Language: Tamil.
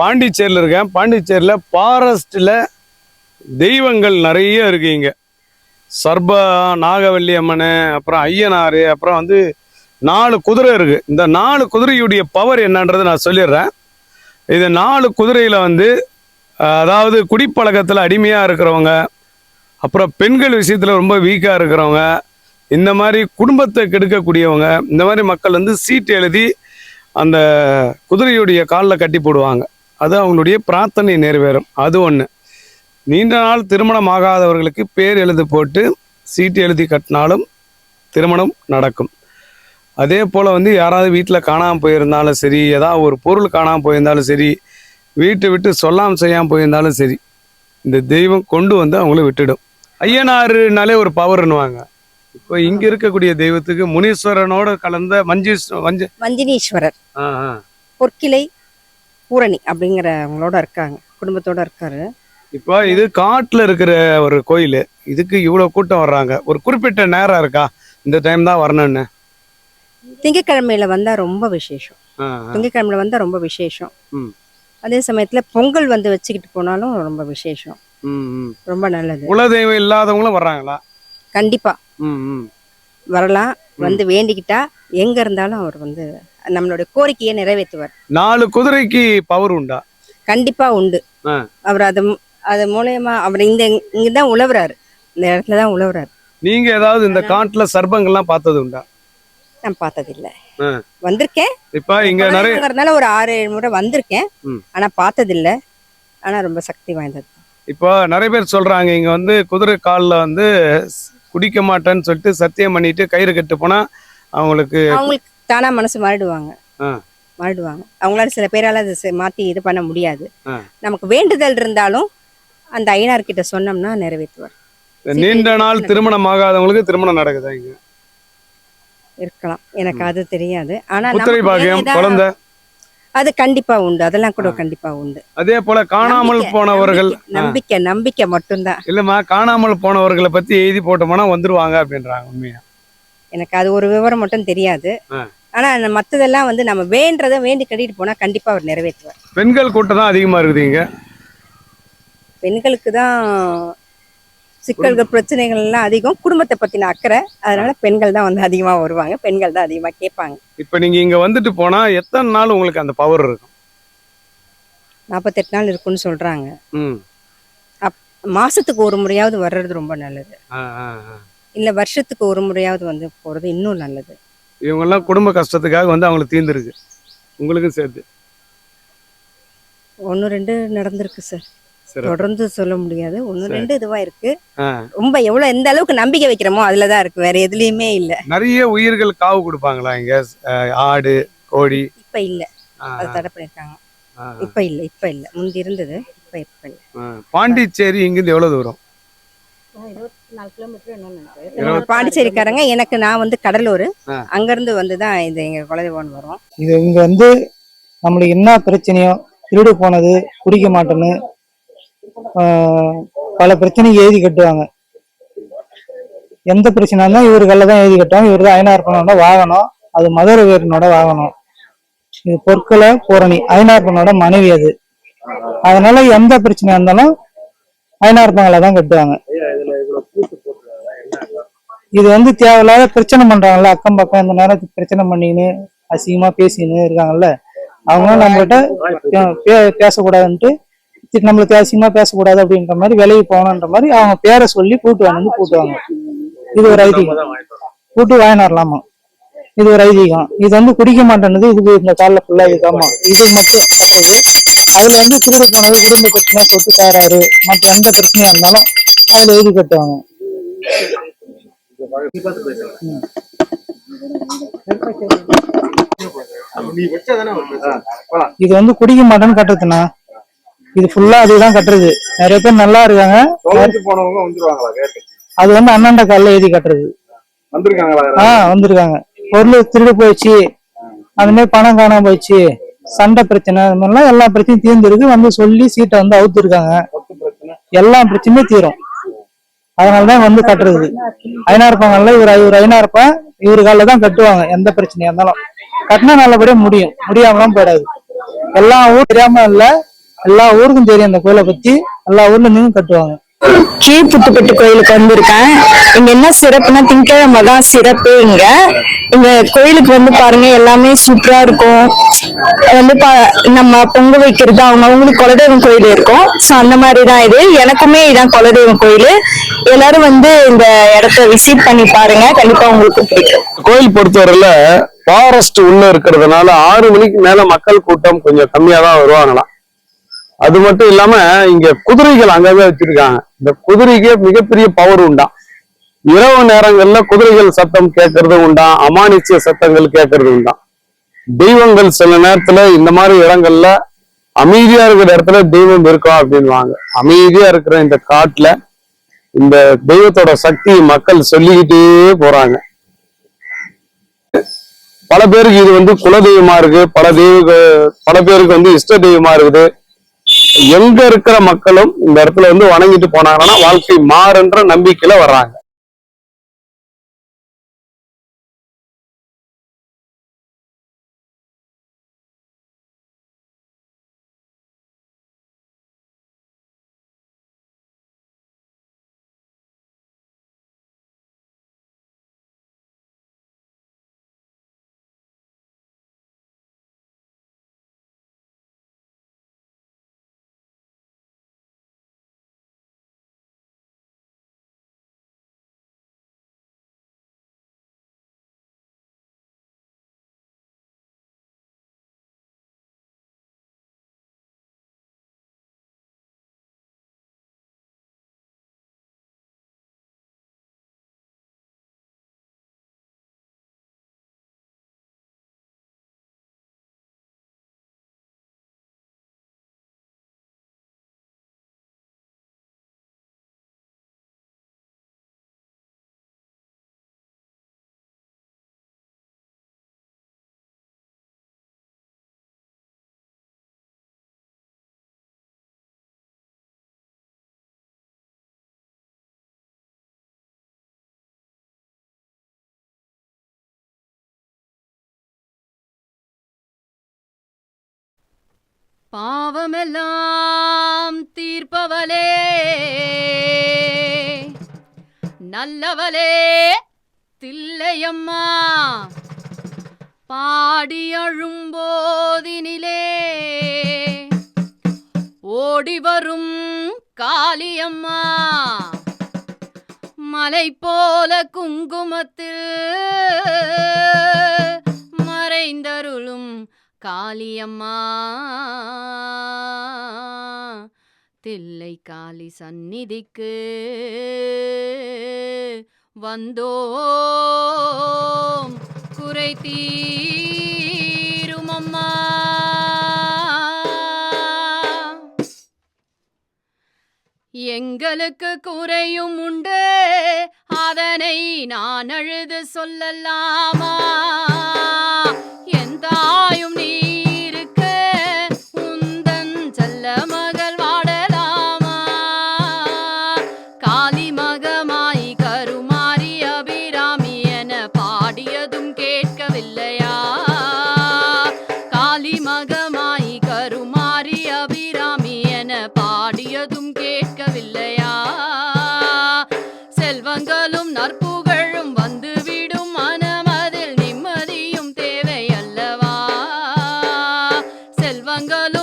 பாண்டிச்சேரியில் இருக்கேன். பாண்டிச்சேரியில் ஃபாரஸ்ட்டில் தெய்வங்கள் நிறைய இருக்குது இங்கே. சர்ப நாகவல்லி அம்மன் அப்புறம் ஐயனார் அப்புறம் வந்து நாலு குதிரை இருக்குது இந்த நாலு குதிரையுடைய பவர் என்னன்றது நான் சொல்லிடுறேன். இது நாலு குதிரையில் வந்து அதாவது குடிப்பழக்கத்தில் அடிமையாக இருக்கிறவங்க அப்புறம் பெண்கள் விஷயத்தில் ரொம்ப வீக்காக இருக்கிறவங்க இந்த மாதிரி குடும்பத்தை கெடுக்கக்கூடியவங்க இந்த மாதிரி மக்கள் வந்து சீட்டு எழுதி அந்த குதிரையுடைய காலில் கட்டி போடுவாங்க. அது அவங்களுடைய பிரார்த்தனை நிறைவேறும். அது ஒன்று நீண்ட நாள் திருமணம் ஆகாதவர்களுக்கு பேர் எழுதி போட்டு சீட்டு எழுதி கட்டினாலும் திருமணம் நடக்கும். அதே போல் வந்து யாராவது வீட்டில் காணாமல் போயிருந்தாலும் சரி ஏதாவது ஒரு பொருள் காணாமல் போயிருந்தாலும் சரி வீட்டை விட்டு சொல்லாமல் செய்யாமல் போயிருந்தாலும் சரி இந்த தெய்வம் கொண்டு வந்து அவங்கள விட்டுடும். ஐயனாருனாலே ஒரு பவர்னுவாங்க இப்போ இங்கே இருக்கக்கூடிய தெய்வத்துக்கு முனீஸ்வரனோட கலந்த மஞ்சீஸ் மஞ்ச மஞ்சினீஸ்வரர். பொற்கிளை பூரணி அப்படிங்கிறவங்களோட இருக்காங்க குடும்பத்தோட இருக்காரு. இப்போ இது காட்டில் இருக்கிற ஒரு கோயில். இதுக்கு இவ்வளோ கூட்டம் வர்றாங்க. ஒரு குறிப்பிட்ட நேரம் இருக்கா? இந்த டைம் தான் வரணும்னு. திங்கக்கிழமையில வந்தா ரொம்ப விசேஷம். திங்கக்கிழமையில வந்தா ரொம்ப விசேஷம். அதே சமயத்துல பொங்கல் வந்து வச்சுக்கிட்டு போனாலும் ரொம்ப விசேஷம். ரொம்ப நல்லது. குலதெய்வம் இல்லாதவங்களும் வர்றாங்களா? கண்டிப்பா. வரலாம். வந்து வேண்டிக்கிட்டா எங்க இருந்தாலும் அவர் வந்து நம்மளுடைய கோரிக்கையை நிறைவேற்றுவார். நாலு குதிரைக்கு பவர் உண்டா? கண்டிப்பா உண்டு. அவர் அது அது மூலயமா அவர் இந்த இங்கதான் உழவுறாரு. இந்த இடத்துல தான் உழவுறாரு. நீங்க ஏதாவது இந்த காட்டுல சர்ப்பங்கள்லாம் பார்த்தது உண்டா? நான் பார்த்ததில்ல. வந்திருக்கேன். இப்ப இங்க நிறைய ஒரு ஆறு ஏழு முறை வந்திருக்கேன். ஆனா பார்த்ததில்ல. ஆனா ரொம்ப சக்தி வாய்ந்தது. இப்போ நிறைய பேர் சொல்றாங்க இங்க வந்து குதிரை காலில் வந்து குடிக்க மாட்டேன்னு சொல்லிட்டு சத்தியம் பண்ணிட்டு கயிறு கட்டு போனா அவங்களுக்கு அவங்களுக்கு தானா மனசு மாறிடுவாங்க. மாறிடுவாங்க. அவங்களால சில பேரால அதை மாத்தி இது பண்ண முடியாது. நமக்கு வேண்டுதல் இருந்தாலும் அந்த ஐயனார் கிட்ட சொன்னோம்னா நிறைவேற்றுவார். நீண்ட நாள் திருமணம் ஆகாதவங்களுக்கு திருமணம் நடக்குதா இங்க? இருக்கலாம். எனக்கு அது தெரியாது. ஆனா குழந்தை. அது கண்டிப்பா உண்டு. அதெல்லாம் கூட. கண்டிப்பா உண்டு. அதே போல காணாமல் போனவர்கள் நம்பிக்கை, நம்பிக்கை மட்டும்தான். இல்லம்மா காணாமல் போனவர்களை பத்தி எழுதி போட்டோம்னா வந்துருவாங்க அப்படின்றாங்க உண்மையா? எனக்கு அது ஒரு விவரம் மட்டும் தெரியாது. ஆனா மத்ததெல்லாம் வந்து நம்ம வேண்டதை வேண்டி கட்டிட்டு போனா கண்டிப்பா அவர் நிறைவேற்றுவார். பெண்கள் கூட்டம் தான் அதிகமா இருக்குது இங்க பெண்களுக்கு தான் சிக்கல்கள் பிரச்சனைகள் எல்லாம் அதிகம். குடும்பத்தை பத்தின அக்கறை. அதனால பெண்கள் தான் வந்து அதிகமா வருவாங்க. பெண்கள் தான் அதிகமா கேட்பாங்க. இப்ப நீங்க இங்க வந்துட்டு போனா எத்தனை நாள் உங்களுக்கு அந்த பவர் இருக்கும்? நாற்பத்தெட்டு நாள் இருக்குன்னு சொல்றாங்க. மாசத்துக்கு ஒரு முறையாவது வர்றது ரொம்ப நல்லது. இல்ல வருஷத்துக்கு ஒரு முறையாவது வந்து போறது இன்னும் நல்லது. இவங்கெல்லாம் குடும்ப கஷ்டத்துக்காக வந்து அவங்களுக்கு தீர்ந்துருக்கு. உங்களுக்கும் சேர்த்து. ஒன்று ரெண்டு நடந்திருக்கு சரி. தொடர்ந்து சொல்ல முடியாது. சரி. ரெண்டு இதுவா இருக்கு. ரொம்ப எவ்வளவு எந்த அளவுக்கு நம்பிக்கை வைக்கிறோமோ அதுல தான் இருக்கு. வேற எதுலயுமே இல்ல. நிறைய உயிர்கள் காவு கொடுப்பாங்களா இங்க? ஆடு கோழி. இப்ப இல்ல. அது தடை பண்ணிருக்காங்க. இப்ப இல்ல இப்ப இல்ல. முந்தி இருந்தது இப்ப இப்ப இல்ல. பாண்டிச்சேரி இங்கிருந்து எவ்வளவு தூரம்? பாண்டிச்சேரிக்காரங்க எனக்கு நான் வந்து கடலூர். அங்க இருந்து வந்துதான் இது எங்க குலதெய்வம் வரும். இது இங்க வந்து நம்மளுக்கு என்ன பிரச்சனையோ திருடு போனது குடிக்க மாட்டேன்னு பல பிரச்சனைக்கு எழுதி கட்டுவாங்க. எந்த பிரச்சனை இருந்தாலும் இவருக்கல்ல தான் எழுதி கட்டுவாங்க. இவர் தான் ஐநார்பனோட வாகனம். அது மதுர வீரனோட வாகனம். இது பொற்களை பூரணி. ஐநார்பனோட மனைவி அது. அதனால எந்த பிரச்சனையா இருந்தாலும் ஐநார்பங்களை தான் கட்டுவாங்க. இது வந்து தேவையில்லாத பிரச்சனை பண்றாங்கல்ல. அக்கம் பக்கம் இந்த நேரத்துக்கு பிரச்சனை பண்ணிக்கின்னு அசிங்கமா பேசிக்கின்னு இருக்காங்கல்ல. அவங்க நம்மகிட்ட பேசக்கூடாதுன்ட்டு நம்மளுக்கு அசிங்கமா பேசக்கூடாது அப்படின்ற மாதிரி விலகி போகணுன்ற மாதிரி அவங்க பேரை சொல்லி கூட்டு வந்து கூட்டுவாங்க இது ஒரு ஐதீகம். கூட்டு வாங்கினாரலாமா இது ஒரு ஐதீகம். இது வந்து குடிக்க மாட்டேன்னுது இது இந்த காலில் ஃபுல்லா இதுதாம்மா இது மட்டும். கட்டுறது அதுல வந்து திருடு போனது குடும்ப பிரச்சனை சொத்து தகராறு மற்ற எந்த பிரச்சனையா இருந்தாலும் அதுல எழுதி கட்டுவாங்க. இது வந்து குடிக்க மாட்டேன்னு கட்டுறதுண்ணா இது ஃபுல்லா அதுதான் கட்டுறது. நிறைய பேர் நல்லா இருக்காங்க. போனவங்க வந்துருவாங்களா அது வந்து அண்ணாண்ட காலில் எழுதி கட்டுறது. வந்திருக்காங்களா ஆ வந்திருக்காங்க. பொருள் திருடு போயிடுச்சு. அந்த மாதிரி பணம் காணாம போயிடுச்சு. சண்டை பிரச்சனை அது மாதிரிலாம் எல்லா பிரச்சனையும் தீர்ந்துருக்கு. வந்து சொல்லி சீட்டை வந்து அவுத்துருக்காங்க. எல்லா பிரச்சனையும் தீரும். அதனாலதான் வந்து கட்டுறது. ஐநாயிரப்பாங்கல்ல இவர் இவர் ஐநாயிரப்பா இவரு காலில் தான் கட்டுவாங்க. எந்த பிரச்சனையா இருந்தாலும். கட்டினா நல்லபடியா முடியும். முடியாமலாம் போயிடாது. எல்லா ஊர் தெரியாம இல்ல. எல்லா ஊருக்கும் தெரியும் அந்த கோயிலை பத்தி. எல்லா ஊர்ல இருந்தும் கட்டுவாங்க. கீழ்புத்துப்பட்டு கோயிலுக்கு வந்திருக்கேன். இங்க என்ன சிறப்புனா திங்கக்கிழமை தான் சிறப்பு இங்க. இங்க கோயிலுக்கு வந்து பாருங்க எல்லாமே சூப்பரா இருக்கும். வந்து பா- நம்ம பொங்க வைக்கிறது அவங்க அவங்களுக்கு குலதெய்வம் கோயில் இருக்கும். சோ அந்த மாதிரி தான் இது. எனக்குமே இதான் குலதெய்வம் கோயில். எல்லாரும் வந்து இந்த இடத்த விசிட் பண்ணி பாருங்க. கண்டிப்பா உங்களுக்கு பிடிக்கும். கோயில் பொறுத்தவரையில ஃபாரஸ்ட் உள்ள இருக்கிறதுனால ஆறு மணிக்கு மேல மக்கள் கூட்டம் கொஞ்சம் கம்மியா தான் வருவாங்களாம். அது மட்டும் இல்லாம இங்க குதிரைகள் அங்கங்க வச்சிருக்காங்க. இந்த குதிரைக்கு மிகப்பெரிய பவர் உண்டாம் இரவு நேரங்கள்ல குதிரைகள் சத்தம் கேட்கறது உண்டாம் அமானுஷ்ய சத்தங்கள் கேட்கறது உண்டாம் தெய்வங்கள் சில நேரத்துல இந்த மாதிரி இடங்கள்ல அமைதியா இருக்கிற இடத்துல தெய்வம் இருக்கும் அப்படின்வாங்க அமைதியா இருக்கிற இந்த காட்டுல இந்த தெய்வத்தோட சக்தி மக்கள் சொல்லிக்கிட்டே போறாங்க. பல பேருக்கு இது வந்து குலதெய்வமா இருக்கு. பல தெய்வ பல பேருக்கு வந்து இஷ்ட தெய்வமா இருக்குது. எங்க இருக்கிற மக்களும் இந்த இடத்துல வந்து வணங்கிட்டு போனாங்கன்னா வாழ்க்கை மாறுன்ற நம்பிக்கையில வர்றாங்க. பாவமெல்லாம் தீர்ப்பவளே. நல்லவளே தில்லையம்மா. பாடி அழும்போதினிலே. ஓடி வரும் காளியம்மா. மலை போல குங்குமத்தில் மறைந்தருளும் காளியம்மா. தில்லை காளி சந்நிதிக்கு வந்தோம். குறை தீருமம்மா. எங்களுக்கு குறையும் உண்டு. அதனை நான் அழுது சொல்லலாமா? பாடியதும் கேட்கவில்லையா காளி மகமாய் கருமாரி அபிராமி என பாடியதும் கேட்கவில்லையா? செல்வங்களும் நற்புகழும் வந்துவிடும் மனமதில் நிம்மதியும் தேவை அல்லவா செல்வங்களும்